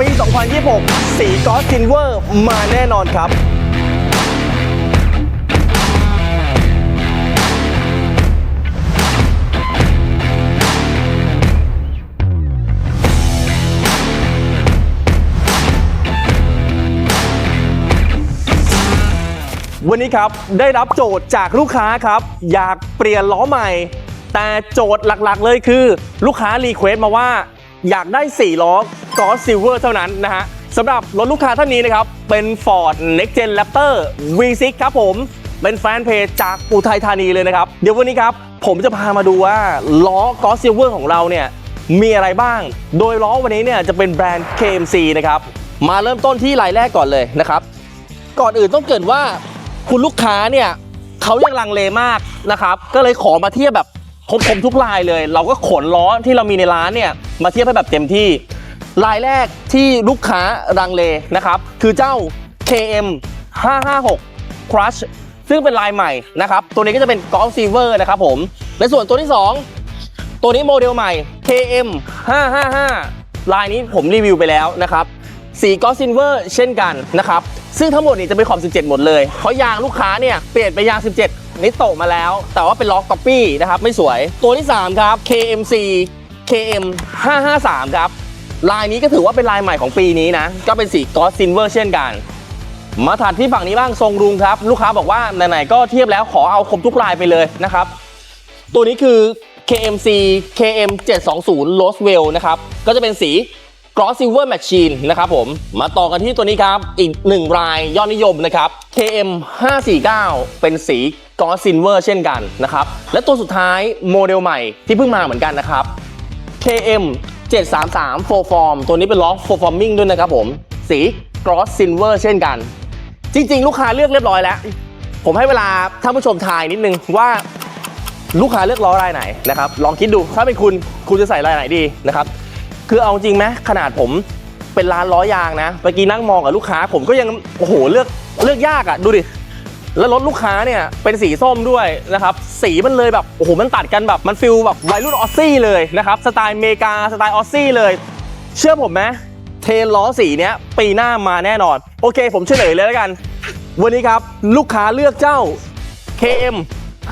ปี 2026 สีกอสซินเวอร์มาแน่นอนครับวันนี้ครับได้รับโจทย์จากลูกค้าครับ อยากเปลี่ยนล้อใหม่ แต่โจทย์หลักๆเลยคือ ลูกค้ารีเควสต์มาว่า อยากได้ 4 ล้อกอสซิลเวอร์เท่านั้นนะฮะสำหรับรถลูกค้าท่านนี้นะครับ เป็น Ford Next Gen Raptor V6 ครับผม เป็นแฟนเพจจากอุทัยธานีเลยนะครับ เดี๋ยววันนี้ครับ ผมจะพามาดูว่าล้อกอสซิลเวอร์ของเราเนี่ย มีอะไรบ้าง โดยล้อวันนี้เนี่ยจะเป็นแบรนด์ KMC นะครับ มาเริ่มต้นที่รายแรกก่อนเลยนะครับ ก่อนอื่นต้องเกรินว่าคุณลูกค้าเนี่ยเขายังลังเลมากนะครับ ก็เลยขอมาเทียบแบบ ครบๆทุกลายเลย เราก็ขนล้อที่เรามีในร้านเนี่ยมาเทียบให้แบบเต็มที่ ลายแรกที่ลูกค้าลังเลนะครับ คือเจ้า KM 556 Crush ซึ่งเป็นลายใหม่นะครับ ตัวนี้ก็จะเป็น Golf Silver นะครับผม ในส่วนตัวที่ 2 ตัวนี้โมเดลใหม่ KM 555 ลายนี้ผมรีวิวไปแล้วนะครับ สีกอซินเวอร์เช่นกันนะครับ ซึ่งทั้งหมดนี่จะเป็นขอบ 17 หมดเลย เพราะยางลูกค้าเนี่ยเปลี่ยนไปยาง 17 นิโตะมาแล้ว แต่ว่าเป็นล็อกก๊อปปี้นะครับไม่สวยตัวที่ 3 ครับ KMC KM 553ครับลายนี้ก็ถือว่าเป็นลายใหม่ของปีนี้นะ ก็เป็นสีกอซินเวอร์เช่นกัน มาถัดที่ฝั่งนี้บ้างทรงรุงครับ ลูกค้าบอกว่าไหนๆก็เทียบแล้วขอเอาครบทุกลายไปเลยนะครับ ตัวนี้คือ KMC KM 720 Rosewell นะครับ ก็จะเป็นสี Gloss Silver Machine นะครับผม มาต่อกันที่ตัวนี้ครับ อีกหนึ่งรายยอดนิยมนะครับ KM 549เป็นสี Gloss Silver เช่นกันนะครับ และตัวสุดท้ายโมเดลใหม่ที่เพิ่งมาเหมือนกันนะครับ KM 733 Full Form ตัวนี้เป็นล้อ Full Forming ด้วยนะครับผม สี Gloss Silver เช่นกัน จริง ๆ ลูกค้าเลือกเรียบร้อยแล้ว ผมให้เวลาท่านผู้ชมทายนิดนึงว่าลูกค้าเลือกล้อลายไหนนะครับ ลองคิดดูถ้าเป็นคุณคุณจะใส่ลายไหนดีนะครับ คือเอาจริงไหมขนาดผมเป็นร้านล้อยางนะเมื่อกี้นั่งมองกับลูกค้า ผมก็ยังโอ้โหเลือกเลือกยากอะ่ะดูดิ แล้วรถลูกค้าเนี่ยเป็นสีส้มด้วยนะครับสีมันเลยแบบโอ้โหมันตัดกันแบบมันฟิลแบบวัยรุ่นออสซี่เลยนะครับสไตล์เมกาสไตล์ออสซี่เลย เชื่อผมไหมเทนล้อสีเนี้ยปีหน้ามาแน่นอน โอเค ผมเฉลยเลยแล้วกัน วันนี้ครับลูกค้าเลือกเจ้า KM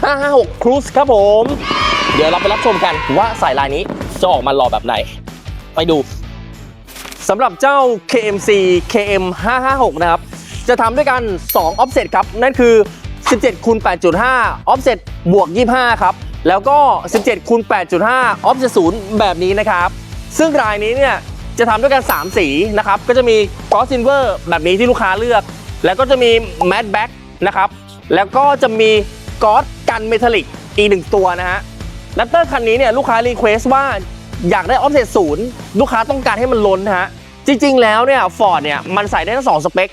556 Cruise ครับผม เดี๋ยวเราไปรับชมกันว่าสายลายนี้จะออกมารอแบบไหน ไปดูสำหรับเจ้า KMC KM 556 นะครับ จะทำด้วยกัน2 offset ครับ นั่นคือ 17คูณ8.5 offset บวก 25 ครับ แล้วก็ 17คูณ8.5 offset 0 แบบนี้นะครับ ซึ่งรายนี้เนี่ยจะทำด้วยกัน 3 สีนะครับ ก็จะมี Gloss Silver แบบนี้ที่ลูกค้าเลือก แล้วก็จะมี Matte Black นะครับ แล้วก็จะมีกอสกันเมทัลลิกอีกหนึ่งตัวนะฮะแรปเตอร์คันนี้เนี่ยลูกค้ารีเควสว่าอยากได้ออฟเซตศูนย์ลูกค้าต้องการให้มันล้นนะฮะจริงๆแล้วเนี่ยฟอร์ดเนี่ยมันใส่ได้ทั้งสองสเปค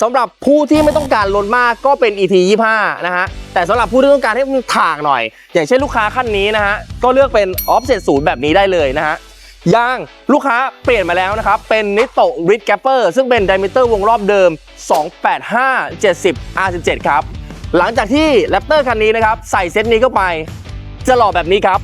สำหรับผู้ที่ไม่ต้องการล้นมากก็เป็น ET 25นะฮะแต่สำหรับผู้ที่ต้องการให้มันถ่างหน่อย อย่างเช่นลูกค้าขั้นนี้นะฮะก็เลือกเป็นออฟเซตศูนย์แบบนี้ได้เลยนะฮะยางลูกค้าเปลี่ยนมาแล้วนะครับ เป็นนิโต r i d g a p p e r ซึ่งเป็นไดมิเตอร์วงรอบเดิม 285 70 R17 ครับ หลังจากที่แรปเตอร์คันนี้นะครับ ใส่เซตนี้เข้าไป จะหล่อแบบนี้ครับ